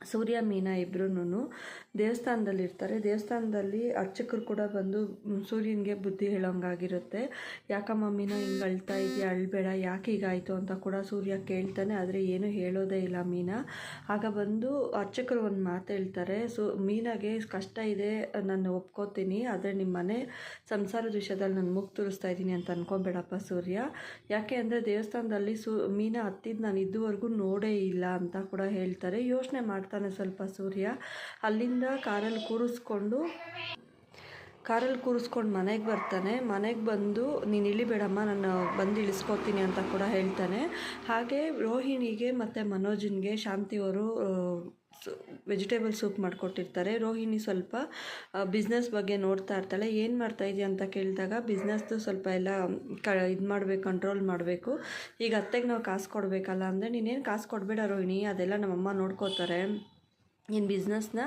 ಸೂರ್ಯ, ಮೀನಾ ದೇವಸ್ಥಾನದಲ್ಲಿ ಇರ್ತಾರೆ ದೇವಸ್ಥಾನದಲ್ಲಿ ಅರ್ಚಕರು ಕೂಡ ಬಂದು ಸೂರ್ಯನಿಗೆ ಬುದ್ಧಿ ಹೇಳೋಂಗಾಗಿರುತ್ತೆ. ಯಾಕಮ್ಮ, ಮೀನಾ ಹಿಂಗೆ ಅಳ್ತಾ ಇದೆಯಾ? ಅಳ್ಬೇಡ. ಯಾಕೆ ಹೀಗಾಯಿತು ಅಂತ ಕೂಡ ಸೂರ್ಯ ಕೇಳ್ತಾನೆ. ಆದರೆ ಏನೂ ಹೇಳೋದೇ ಇಲ್ಲ ಮೀನಾ. ಆಗ ಬಂದು ಅರ್ಚಕರು ಒಂದು ಮಾತು ಹೇಳ್ತಾರೆ. ಸು, ಮೀನಾಗೆ ಕಷ್ಟ ಇದೆ, ನಾನು ಒಪ್ಕೋತೀನಿ, ಆದರೆ ನಿಮ್ಮ ಮನೆ ಸಂಸಾರದ ವಿಷಯದಲ್ಲಿ ನಾನು ಮುಗ್ ತುರಿಸ್ತಾ ಇದ್ದೀನಿ ಅಂತ ಅನ್ಕೊಬೇಡಪ್ಪ ಸೂರ್ಯ. ಯಾಕೆ ಅಂದರೆ ದೇವಸ್ಥಾನದಲ್ಲಿ ಸು, ಮೀನಾ ಹತ್ತಿದ್ದು ನಾನು ಇದುವರೆಗೂ ನೋಡೇ ಇಲ್ಲ ಅಂತ ಕೂಡ ಹೇಳ್ತಾರೆ. ಯೋಚನೆ ಮಾಡ್ತಾನೆ ಸ್ವಲ್ಪ ಸೂರ್ಯ. ಅಲ್ಲಿಂದ ಕಾರಲ್ಲಿ ಕೂರಿಸ್ಕೊಂಡು ಕಾರಲ್ಲಿ ಕೂರಿಸ್ಕೊಂಡು ಮನೆಗೆ ಬರ್ತಾನೆ. ಮನೆಗೆ ಬಂದು, ನೀನು ಇಳಿಬೇಡಮ್ಮ ನಾನು ಬಂದು ಇಳಿಸ್ಕೊತೀನಿ ಅಂತ ಕೂಡ ಹೇಳ್ತಾನೆ. ಹಾಗೆ ರೋಹಿಣಿಗೆ ಮತ್ತು ಮನೋಜನ್ಗೆ ಶಾಂತಿಯವರು ವೆಜಿಟೇಬಲ್ ಸೂಪ್ ಮಾಡಿಕೊಟ್ಟಿರ್ತಾರೆ. ರೋಹಿಣಿ ಸ್ವಲ್ಪ ಬಿಸ್ನೆಸ್ ಬಗ್ಗೆ ನೋಡ್ತಾ ಇರ್ತಾಳೆ. ಏನು ಮಾಡ್ತಾ ಇದೆಯಾ? ಅಂತ ಕೇಳಿದಾಗ ಬಿಸ್ನೆಸ್ದು ಸ್ವಲ್ಪ ಎಲ್ಲ, ಕ, ಇದು ಮಾಡಬೇಕು ಕಂಟ್ರೋಲ್ ಮಾಡಬೇಕು. ಈಗ ಅತ್ತೆಗೆ ನಾವು ಕಾಸು ಕೊಡಬೇಕಲ್ಲ ಅಂದರೆ ನೀನೇನು ಕಾಸು ಕೊಡಬೇಡ ರೋಹಿಣಿ, ಅದೆಲ್ಲ ನಮ್ಮಮ್ಮ ನೋಡ್ಕೋತಾರೆ. ನಿನ್ನ ಬಿಸ್ನೆಸ್ನ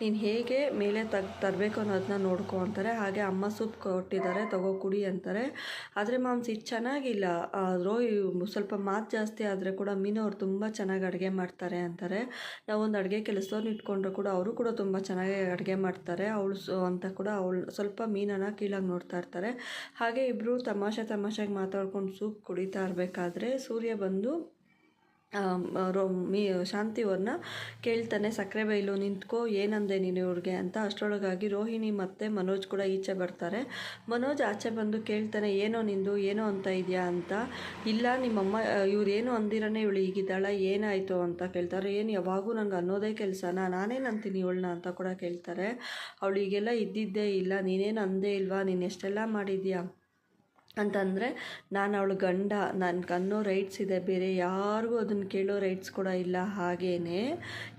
ನೀನು ಹೇಗೆ ಮೇಲೆ ತಗ್, ತರಬೇಕು ಅನ್ನೋದನ್ನ ನೋಡ್ಕೊ ಅಂತಾರೆ. ಹಾಗೆ ಅಮ್ಮ ಸೂಪ್ ಕೊಟ್ಟಿದ್ದಾರೆ, ತಗೋ ಕುಡಿ ಅಂತಾರೆ. ಆದರೆ ಮಾಮ್ಸ್ ಇದು ಚೆನ್ನಾಗಿಲ್ಲ. ರೋ ಸ್ವಲ್ಪ ಮಾತು ಜಾಸ್ತಿ ಆದರೆ ಕೂಡ ಮೀನು ಅವ್ರು ತುಂಬ ಚೆನ್ನಾಗಿ ಅಡುಗೆ ಮಾಡ್ತಾರೆ ಅಂತಾರೆ. ನಾವೊಂದು ಅಡುಗೆ ಕೆಲಸದವ್ರನ್ನ ಇಟ್ಕೊಂಡ್ರು ಕೂಡ ಅವರು ಕೂಡ ತುಂಬ ಚೆನ್ನಾಗಿ ಅಡುಗೆ ಮಾಡ್ತಾರೆ. ಅವಳು ಅಂತ ಕೂಡ ಅವಳು, ಸ್ವಲ್ಪ ಮೀನನ್ನು ಕೀಳಾಗಿ ನೋಡ್ತಾ ಇರ್ತಾರೆ. ಹಾಗೆ ಇಬ್ಬರು ತಮಾಷೆ ತಮಾಷೆಗೆ ಮಾತಾಡ್ಕೊಂಡು ಸೂಪ್ ಕುಡಿತಾ ಇರಬೇಕಾದ್ರೆ ಸೂರ್ಯ ಬಂದು ಮೀ ಶಾಂತಿಯವ್ರನ್ನ ಕೇಳ್ತಾನೆ ಸಕ್ಕರೆ ಬೈಲು, ನಿಂತ್ಕೋ, ಏನಂದೆ ನೀನು ಇವ್ರಿಗೆ? ಅಂತ ಅಷ್ಟರೊಳಗಾಗಿ ರೋಹಿಣಿ ಮತ್ತು ಮನೋಜ್ ಕೂಡ ಈಚೆ ಬರ್ತಾರೆ. ಮನೋಜ್ ಆಚೆ ಬಂದು ಕೇಳ್ತಾನೆ, ಏನೋ ನಿಂದು, ಏನೋ ಅಂತ ಇದೆಯಾ? ಅಂತ. ಇಲ್ಲ, ನಿಮ್ಮಮ್ಮ ಇವ್ರು ಏನು ಅಂದಿರನೇ ಇವಳು ಈಗಿದ್ದಾಳ, ಏನಾಯಿತು? ಅಂತ ಕೇಳ್ತಾರೆ. ಏನು, ಯಾವಾಗೂ ನಂಗೆ ಅನ್ನೋದೇ ಕೆಲಸನ? ನಾನೇನು ಅಂತೀನಿ ಇವಳನ್ನ? ಅಂತ ಕೂಡ ಕೇಳ್ತಾರೆ. ಅವಳು ಈಗೆಲ್ಲ ಇದ್ದಿದ್ದೇ ಇಲ್ಲ, ನೀನೇನು ಅಂದೇ ಇಲ್ವಾ? ನೀನು ಎಷ್ಟೆಲ್ಲ ಮಾಡಿದ್ಯಾ? ಅಂತಂದರೆ ನಾನು ಅವಳು ಗಂಡ ನನಗೆ ಅನ್ನೋ ರೈಟ್ಸ್ ಇದೆ, ಬೇರೆ ಯಾರಿಗೂ ಅದನ್ನು ಕೇಳೋ ರೈಟ್ಸ್ ಕೂಡ ಇಲ್ಲ ಹಾಗೇ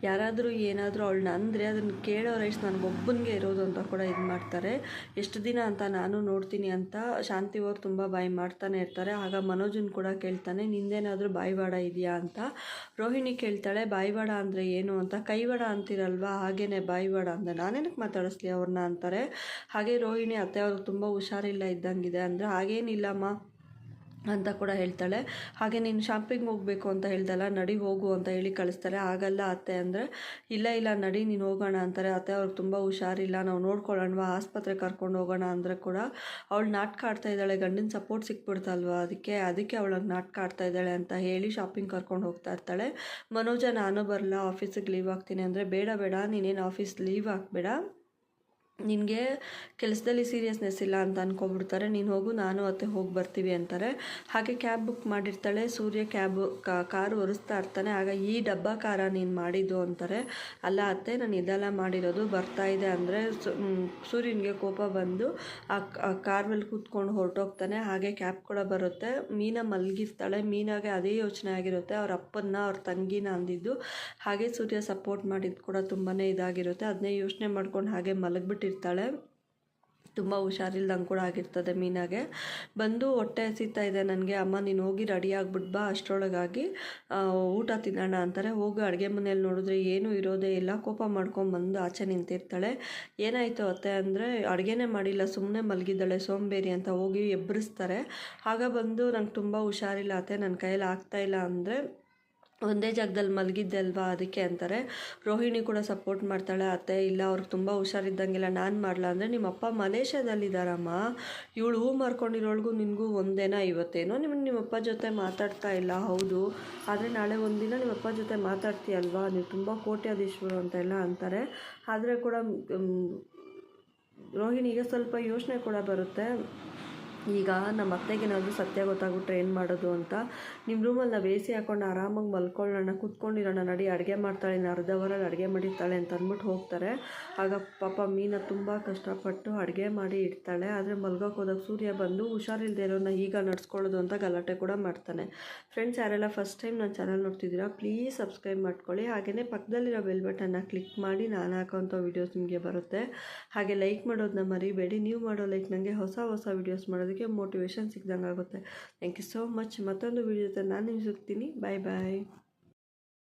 ಯಾರಾದರೂ ಏನಾದರೂ ಅವಳನ್ನ ಅಂದರೆ ಅದನ್ನು ಕೇಳೋ ರೈಟ್ಸ್ ನನಗೊಬ್ಬನಿಗೆ ಇರೋದು ಅಂತ ಕೂಡ ಇದು ಮಾಡ್ತಾರೆ. ಎಷ್ಟು ದಿನ ಅಂತ ನಾನು ನೋಡ್ತೀನಿ ಅಂತ ಶಾಂತಿಯವರು ತುಂಬ ಬಾಯಿ ಮಾಡ್ತಾನೆ ಇರ್ತಾರೆ. ಆಗ ಮನೋಜನ್ ಕೂಡ ಕೇಳ್ತಾನೆ, ನಿಂದೇನಾದರೂ ಬಾಯಿವಾಡ ಇದೆಯಾ? ಅಂತ. ರೋಹಿಣಿ ಕೇಳ್ತಾಳೆ, ಬಾಯಿವಾಡ ಅಂದರೆ ಏನು ಅಂತ? ಕೈವಾಡ ಅಂತಿರಲ್ವಾ? ಹಾಗೇ ಬಾಯಿವಾಡ ಅಂತ ನಾನೇನಕ್ಕೆ ಮಾತಾಡಿಸ್ಲಿ ಅವ್ರನ್ನ ಅಂತಾರೆ. ಹಾಗೆ ರೋಹಿಣಿ ಅತ್ತೆ ಅವ್ರಿಗೆ ತುಂಬ ಹುಷಾರಿಲ್ಲ ಇದ್ದಂಗಿದೆ ಅಂದರೆ ಹಾಗೇನಿಲ್ಲಮ್ಮ ಅಂತ ಕೂಡ ಹೇಳ್ತಾಳೆ. ಹಾಗೆ ನೀನು ಶಾಪಿಂಗ್ ಹೋಗಬೇಕು ಅಂತ ಹೇಳ್ದಲ್ಲ, ನಡಿ ಹೋಗು ಅಂತ ಹೇಳಿ ಕಳಿಸ್ತಾರೆ. ಆಗಲ್ಲ ಅತ್ತೆ ಅಂದರೆ, ಇಲ್ಲ ಇಲ್ಲ, ನಡಿ, ನೀನು ಹೋಗೋಣ ಅಂತಾರೆ. ಅತ್ತೆ ಅವ್ರಿಗೆ ತುಂಬ ಹುಷಾರಿಲ್ಲ. ನಾವು ನೋಡ್ಕೊಳ್ಳೋಣವಾ, ಆಸ್ಪತ್ರೆ ಕರ್ಕೊಂಡು ಹೋಗೋಣ ಅಂದರೆ ಕೂಡ ಅವಳು ನಾಟಕ ಆಡ್ತಾ ಇದ್ದಾಳೆ. ಗಂಡಿನ ಸಪೋರ್ಟ್ ಸಿಕ್ಬಿಡ್ತಲ್ವ? ಅದಕ್ಕೆ ಅದಕ್ಕೆ ಅವಳಂಗೆ ನಾಟಕ ಆಡ್ತಾ ಇದ್ದಾಳೆ ಅಂತ ಹೇಳಿ ಶಾಪಿಂಗ್ ಕರ್ಕೊಂಡು ಹೋಗ್ತಾ ಇರ್ತಾಳೆ. ಮನೋಜ, ನಾನು ಬರಲ್ಲ ಆಫೀಸಿಗೆ ಲೀವ್ ಆಗ್ತೀನಿ ಅಂದರೆ, ಬೇಡ ಬೇಡ, ನೀನೇನು ಆಫೀಸ್ ಲೀವ್ ಹಾಕ್ಬೇಡ. ನಿನಗೆ ಕೆಲಸದಲ್ಲಿ ಸೀರಿಯಸ್ನೆಸ್ ಇಲ್ಲ ಅಂತ ಅಂದ್ಕೊಂಬಿಡ್ತಾರೆ ನೀನು ಹೋಗು, ನಾನು ಅತ್ತೆ ಹೋಗಿ ಬರ್ತೀವಿ ಅಂತಾರೆ. ಹಾಗೆ ಕ್ಯಾಬ್ ಬುಕ್ ಮಾಡಿರ್ತಾಳೆ. ಸೂರ್ಯ ಕ್ಯಾಬ್ ಕಾರ್ ಒರೆಸ್ತಾ ಇರ್ತಾನೆ. ಆಗ ಈ ಡಬ್ಬ ಕಾರ ನೀನು ಮಾಡಿದ್ದು ಅಂತಾರೆ. ಅಲ್ಲ ಅತ್ತೆ, ನಾನು ಇದೆಲ್ಲ ಮಾಡಿರೋದು ಬರ್ತಾ ಇದೆ ಅಂದರೆ ಸೂರ್ಯನಿಗೆ ಕೋಪ ಬಂದು ಆ ಕಾರ್ ಮೇಲೆ ಕೂತ್ಕೊಂಡು ಹೊರಟೋಗ್ತಾನೆ. ಹಾಗೆ ಕ್ಯಾಬ್ ಕೂಡ ಬರುತ್ತೆ. ಮೀನ ಮಲಗಿರ್ತಾಳೆ. ಮೀನಾಗೆ ಅದೇ ಯೋಚನೆ ಆಗಿರುತ್ತೆ. ಅವ್ರ ಅಪ್ಪನ್ನ, ಅವ್ರ ತಂಗಿನ ಅಂದಿದ್ದು. ಹಾಗೆ ಸೂರ್ಯ ಸಪೋರ್ಟ್ ಮಾಡಿದ್ದು ಕೂಡ ತುಂಬಾ ಇದಾಗಿರುತ್ತೆ. ಅದನ್ನೇ ಯೋಚನೆ ಮಾಡ್ಕೊಂಡು ಹಾಗೆ ಮಲಗಿಬಿಟ್ಟಿರ್ತಾಳೆ ತುಂಬ ಹುಷಾರಿಲ್ದಂಗೆ ಕೂಡ ಆಗಿರ್ತದೆ ಮೀನಾಗೆ. ಬಂದು ಹೊಟ್ಟೆ ಹಸಿತಾ ಇದೆ ನನಗೆ. ಅಮ್ಮ, ನೀನು ಹೋಗಿ ರೆಡಿ ಆಗ್ಬಿಟ್ಟು ಬಾ, ಅಷ್ಟರೊಳಗಾಗಿ ಊಟ ತಿನ್ನೋಣ ಅಂತಾರೆ. ಹೋಗಿ, ಅಡುಗೆ ಮನೆಯಲ್ಲಿ ನೋಡಿದ್ರೆ ಏನೂ ಇರೋದೇ ಇಲ್ಲ. ಕೋಪ ಮಾಡ್ಕೊಂಡು ಬಂದು ಆಚೆ ನಿಂತಿರ್ತಾಳೆ. ಏನಾಯಿತು ಅತ್ತೆ ಅಂದರೆ, ಅಡುಗೆನೇ ಮಾಡಿಲ್ಲ ಸುಮ್ಮನೆ ಮಲಗಿದ್ದಾಳೆ, ಸೋಂಬೇರಿ ಅಂತ ಹೋಗಿ ಎಬ್ಬರಿಸ್ತಾರೆ ಆಗ ಬಂದು ನಂಗೆ ತುಂಬ ಹುಷಾರಿಲ್ಲ ಅತ್ತೆ. ನನ್ನ ಕೈಯಲ್ಲಿ ಆಗ್ತಾ ಇಲ್ಲ ಅಂದರೆ ಒಂದೇ ಜಾಗದಲ್ಲಿ ಮಲಗಿದ್ದೆ ಅಲ್ವಾ? ಅದಕ್ಕೆ ಅಂತಾರೆ. ರೋಹಿಣಿ ಕೂಡ ಸಪೋರ್ಟ್ ಮಾಡ್ತಾಳೆ. ಅತ್ತೆ, ಇಲ್ಲ ಅವ್ರಿಗೆ ತುಂಬ ಹುಷಾರಿದ್ದಂಗಿಲ್ಲ ನಾನು ಮಾಡಲ್ಲ ಅಂದರೆ ನಿಮ್ಮಪ್ಪ ಮಲೇಷ್ಯಾದಲ್ಲಿದ್ದಾರಮ್ಮ ಇವಳು ಹೂ ಮಾರ್ಕೊಂಡಿರೋಳ್ಗೂ ನಿನಗೂ ಒಂದೇನಾ? ಇವತ್ತೇನೋ ನಿಮ್ಮ ನಿಮ್ಮಪ್ಪ ಜೊತೆ ಮಾತಾಡ್ತಾ ಇಲ್ಲ. ಹೌದು. ಆದರೆ ನಾಳೆ ಒಂದಿನ ನಿಮ್ಮಪ್ಪ ಜೊತೆ ಮಾತಾಡ್ತೀಯಲ್ವಾ? ನೀವು ತುಂಬ ಕೋಟ್ಯಾಧೀಶ್ವರು ಅಂತೆಲ್ಲ ಅಂತಾರೆ. ಆದರೆ ಕೂಡ ರೋಹಿಣಿಗೆ ಸ್ವಲ್ಪ ಯೋಚನೆ ಕೂಡ ಬರುತ್ತೆ. ಈಗ ನಮ್ಮ ಅತ್ತೆಗೇನಾದರೂ ಸತ್ಯ ಗೊತ್ತಾಗ್ಬಿಟ್ರೆ ಏನು ಮಾಡೋದು ಅಂತ ನಿಮ್ಮ ರೂಮಲ್ಲಿ ನಾವು ಎ ಸಿ ಹಾಕೊಂಡು ಆರಾಮಾಗಿ ಮಲ್ಕೊಳ್ಳೋಣ, ಕುತ್ಕೊಂಡಿರೋಣ, ನಡಿ ಅಡುಗೆ ಮಾಡ್ತಾಳೆ, ಇನ್ನು ಅರ್ಧ ಅವರಲ್ಲಿ ಅಡುಗೆ ಮಾಡಿರ್ತಾಳೆ ಅಂತ ಅಂದ್ಬಿಟ್ಟು ಹೋಗ್ತಾರೆ. ಆಗ ಪಾಪ ಮೀನ ತುಂಬ ಕಷ್ಟಪಟ್ಟು ಅಡುಗೆ ಮಾಡಿ ಇಡ್ತಾಳೆ. ಆದರೆ ಮಲ್ಗೋಕೆ ಹೋದಾಗ ಸೂರ್ಯ ಬಂದು ಹುಷಾರಿಲ್ಲದೆ ಇರೋನ ಈಗ ನಡ್ಸ್ಕೊಳ್ಳೋದು ಅಂತ ಗಲಾಟೆ ಕೂಡ ಮಾಡ್ತಾನೆ. ಫ್ರೆಂಡ್ಸ್ ಯಾರೆಲ್ಲ ಫಸ್ಟ್ ಟೈಮ್ ನನ್ನ ಚಾನಲ್ ನೋಡ್ತಿದ್ದೀರಾ ಪ್ಲೀಸ್ ಸಬ್ಸ್ಕ್ರೈಬ್ ಮಾಡ್ಕೊಳ್ಳಿ. ಹಾಗೆಯೇ ಪಕ್ಕದಲ್ಲಿರೋ ಬೆಲ್ ಬಟನ್ನ ಕ್ಲಿಕ್ ಮಾಡಿ ನಾನು ಹಾಕೋಂಥ ವೀಡಿಯೋಸ್ ನಿಮಗೆ ಬರುತ್ತೆ. ಹಾಗೆ ಲೈಕ್ ಮಾಡೋದನ್ನ ಮರಿಬೇಡಿ. ನೀವು ಮಾಡೋ ಲೈಕ್ ನನಗೆ ಹೊಸ ಹೊಸ ವೀಡಿಯೋಸ್ ಮಾಡೋದಕ್ಕೆ ಮಾಡೋರಿಗೆ ಮೋಟಿವೇಶನ್ ಸಿಗ್ದಂಗೆ ಆಗುತ್ತೆ ಥ್ಯಾಂಕ್ ಯು ಸೋ ಮಚ್ ಮತ್ತೊಂದು ವಿಡಿಯೋ ಜೊತೆ ನಾನು ಸಿಗ್ತೀನಿ. ಬಾಯ್ ಬಾಯ್